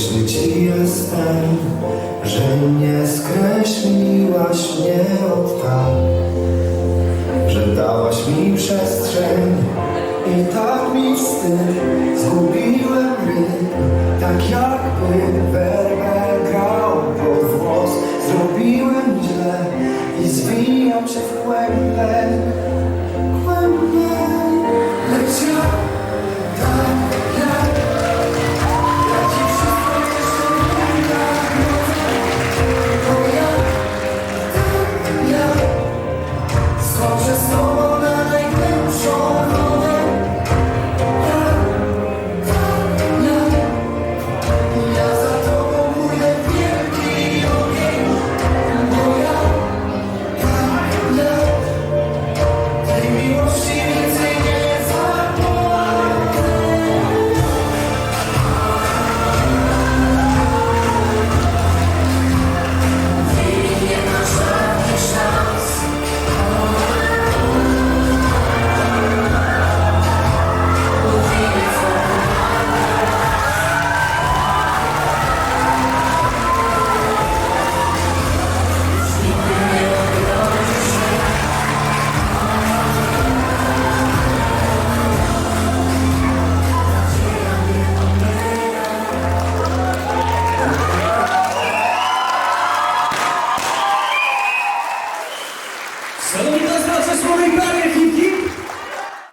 wdzięczny Ci jestem, że nie skreśliłaś mnie od tak, że dałaś mi przestrzeń i tak mi wstyd, zgubiłem rytm, tak jakby werwę grał pod włos, zrobiłem źle i zwijam się w kłębek. Шановні та свої перехідки!